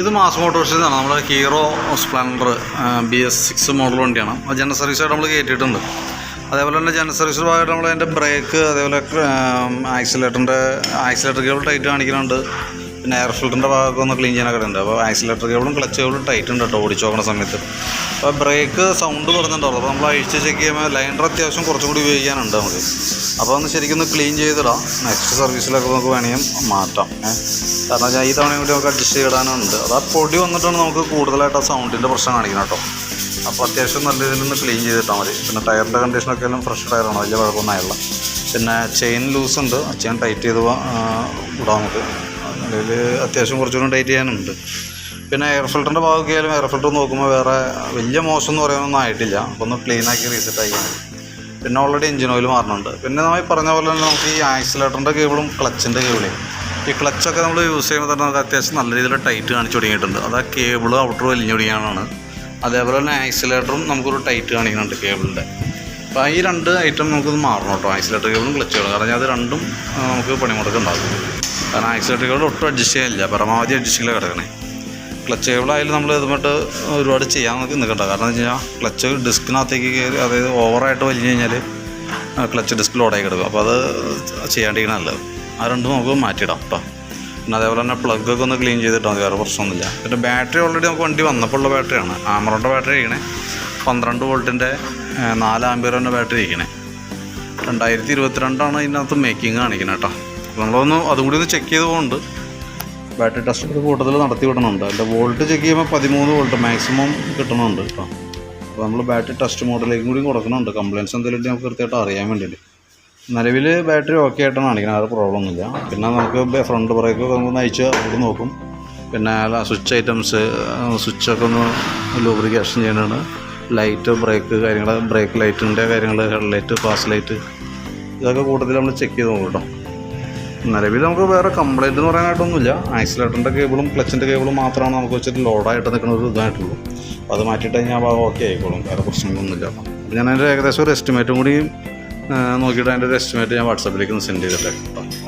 ഇത് മാസ് മോട്ടോഴ്സിൽ നമ്മുടെ Hero Splendor B S six model വണ്ടിയാണ്. അത് ജനറൽ സർവീസായിട്ട് നമ്മൾ കയറ്റിയിട്ടുണ്ട് അതേപോലെ തന്നെ ജനറൽ സർവീസ് ഭാഗമായിട്ട് നമ്മൾ അതിന്റെ ബ്രേക്ക് അതേപോലെ ആക്സിലേറ്ററിന്റെ ആക്സിലേറ്റർ കേബിൾ ടൈറ്റ് കാണിക്കുന്നുണ്ട്. പിന്നെ എയർ ഫിൽറ്ററിന്റെ ഭാഗമൊക്കെ ഒന്ന് ക്ലീൻ ചെയ്യാനൊക്കെ ഉണ്ട്. അപ്പോൾ ആക്സിലേറ്റർ കേബിളും ക്ലച്ച് കേബിളും ടൈറ്റ് ഉണ്ട് കേട്ടോ ഓടിച്ചു നോക്കുന്ന സമയത്ത്. അപ്പോൾ ബ്രേക്ക് സൗണ്ട് പറഞ്ഞിട്ടുണ്ടോ അപ്പോൾ നമ്മൾ അഴിച്ച് ചെക്ക് ചെയ്യുമ്പോൾ ലൈനർ അത്യാവശ്യം കുറച്ചും കൂടി ഉപയോഗിക്കാനുണ്ട് നമുക്ക്. അപ്പോൾ ഒന്ന് ശരിക്കും ഒന്ന് ക്ലീൻ ചെയ്തിടാം നെക്സ്റ്റ് സർവീസിലൊക്കെ നമുക്ക് വേണമെങ്കിൽ മാറ്റാം. കാരണം ഞാൻ ഈ തവണയും കൂടി നമുക്ക് അഡ്ജസ്റ്റ് ചെയ്തിടാനുണ്ട്. അത് ആ പൊടി വന്നിട്ടാണ് നമുക്ക് കൂടുതലായിട്ട് ആ സൗണ്ടിന്റെ പ്രശ്നം കാണിക്കുന്നത് കേട്ടോ. അപ്പോൾ അത്യാവശ്യം നല്ല രീതിയിൽ ഒന്ന് ക്ലീൻ ചെയ്തിട്ടാൽ മതി. പിന്നെ ടയറിന്റെ കണ്ടീഷനൊക്കെ എല്ലാം ഫ്രഷ് ടയറാണ് വലിയ കുഴപ്പമൊന്നുമായുള്ള പിന്നെ ചെയിൻ ലൂസ് ഉണ്ട്. ചെയിൻ ടൈറ്റ് ചെയ്ത് വിടാം നമുക്ക്. അതിൽ അത്യാവശ്യം കുറച്ചുകൂടി ടൈറ്റ് ചെയ്യാനുണ്ട്. പിന്നെ എയർ ഫിൽറ്ററിന്റെ ഭാഗമൊക്കെയാലും എയർ ഫിൽറ്റർ നോക്കുമ്പോൾ വേറെ വലിയ മോശം എന്ന് പറയാനൊന്നും ആയിട്ടില്ല. അപ്പോൾ ഒന്ന് ക്ലീൻ ആക്കി റീസെറ്റ് ആക്കി പിന്നെ ഓൾറെഡി എഞ്ചിൻ ഓയിൽ മാറുന്നുണ്ട്. പിന്നെ നമ്മൾ പറഞ്ഞ പോലെ തന്നെ നമുക്ക് ഈ ആക്സിലേറ്ററിന്റെ കേബിളും ക്ലച്ചിന്റെ കേബിളും. ഈ ക്ലച്ചൊക്കെ നമ്മൾ യൂസ് ചെയ്യുമ്പോൾ തന്നെ നമുക്ക് അത്യാവശ്യം നല്ല രീതിയിൽ ടൈറ്റ് കാണിച്ചു തുടങ്ങിയിട്ടുണ്ട് അത് ആ കേബിൾ ഔട്ടർ വലിഞ്ഞു തുടങ്ങിയാണ് അതേപോലെ തന്നെ ആക്സിലേറ്ററും നമുക്കൊരു ടൈറ്റ് കാണിക്കുന്നുണ്ട് കേബിളിന്റെ അപ്പോൾ ഈ രണ്ട് ഐറ്റം നമുക്ക് മാറണം കേട്ടോ. ആക്സിലേറ്റർ കേബിളും ക്ലച്ച് കേബിളും. കാരണം അത് രണ്ടും നമുക്ക് പണിമുടക്കുണ്ടാകും കാരണം ആക്സിലേറ്റർ കേബിൾ ഒട്ടും അഡ്ജസ്റ്റ് ചെയ്യാനില്ല. പരമാവധി അഡ്ജസ്റ്റ് അഡ്ജസ്റ്റിങ്ങിൽ കിടക്കണേ. ക്ലച്ച് കേബിളായാലും നമ്മൾ ഇതുമായിട്ട് ഒരുപാട് ചെയ്യാൻ നോക്കി നിൽക്കണ്ട. കാരണം എന്ന് വെച്ച് കഴിഞ്ഞാൽ ക്ലച്ച് ഡിസ്കിനകത്തേക്ക് കയറി അതായത് ഓവറായിട്ട് വലിഞ്ഞു കഴിഞ്ഞാൽ ക്ലച്ച് ഡിസ്ക് ലോഡായി കിടക്കും. അപ്പോൾ അത് ചെയ്യാണ്ടിരിക്കണം നല്ലത്. ആ രണ്ടും നമുക്ക് മാറ്റിയിടാം കേട്ടോ പിന്നെ അതേപോലെ തന്നെ പ്ലഗ് ഒക്കെ ഒന്ന് ക്ലീൻ ചെയ്തിട്ടാൽ മതി വേറെ പ്രശ്നമൊന്നുമില്ല. പിന്നെ ബാറ്ററി ഓൾറെഡി നമുക്ക് വണ്ടി വന്നപ്പോൾ ഉള്ള ബാറ്ററിയാണ് ആമറോന്റെ ബാറ്ററി ഇരിക്കണേ. പന്ത്രണ്ട് വോൾട്ടിന്റെ നാല് ആംബിയറിന്റെ ബാറ്ററി ഇരിക്കണേ. രണ്ടായിരത്തി ഇരുപത്തിരണ്ടാണ് ഇതിനകത്ത് മേക്കിംഗ് കാണിക്കുന്നത് കേട്ടോ നമ്മളൊന്ന് അതും കൂടി ഒന്ന് ചെക്ക് ചെയ്ത് പോകുന്നുണ്ട് ബാറ്ററി ടെസ്റ്റ് ഒക്കെ കൂട്ടത്തിൽ നടത്തി വിടണുണ്ട്. അതിന്റെ വോൾട്ട് ചെക്ക് ചെയ്യുമ്പോൾ പതിമൂന്ന് വോൾട്ട് മാക്സിമം കിട്ടണുണ്ട് കേട്ടോ. അപ്പോൾ നമ്മൾ ബാറ്ററി ടെസ്റ്റ് മോഡലേക്കും കൂടി കൊടുക്കുന്നുണ്ട്. കംപ്ലയിൻസ് എന്തെങ്കിലും നമുക്ക് കൃത്യമായിട്ട് അറിയാൻ വേണ്ടിയിട്ട്. നിലവിൽ ബാറ്ററി ഓക്കെ ആയിട്ടാണ് കാണിക്കുന്നത് അത് പ്രോബ്ലം ഒന്നുമില്ല പിന്നെ നമുക്ക് ഫ്രണ്ട് ബ്രേക്കൊക്കെ നമുക്ക് നയിച്ച് അവിടെ നോക്കും. പിന്നെ സ്വിച്ച് ഐറ്റംസ് സ്വിച്ചൊക്കെ ഒന്ന് ലൂബ്രിക്കേഷൻ ചെയ്യുന്നതാണ് ലൈറ്റ് ബ്രേക്ക് കാര്യങ്ങൾ ബ്രേക്ക് ലൈറ്റിന്റെ കാര്യങ്ങൾ ഹെഡ് ലൈറ്റ് പാസ് ലൈറ്റ് ഇതൊക്കെ കൂട്ടത്തിൽ നമ്മൾ ചെക്ക് ചെയ്ത് നോക്കും കേട്ടോ. നിലവിൽ നമുക്ക് വേറെ കംപ്ലൈന്റ് എന്ന് പറയാനായിട്ടൊന്നുമില്ല. ആക്സിലേറ്ററിന്റെ കേബിളും ക്ലച്ചിന്റെ കേബിളും മാത്രമാണ് നമുക്ക് വെച്ചിട്ട് ലോഡായിട്ട് നിൽക്കുന്ന ഒരു ഇതായിട്ടുള്ളൂ. അപ്പോൾ അത് മാറ്റിയിട്ട് കഴിഞ്ഞാൽ ഭാഗം ഓക്കെ ആയിക്കോളും. വേറെ പ്രശ്നങ്ങളൊന്നുമില്ല. അപ്പോൾ ഞാൻ അതിന്റെ ഏകദേശം ഒരു എസ്റ്റിമേറ്റും കൂടി നോക്കിയിട്ട് അതിന്റെ ഒരു എസ്റ്റിമേറ്റ് ഞാൻ വാട്സാപ്പിലേക്ക് ഒന്ന് സെൻഡ് ചെയ്തിട്ടേക്കാം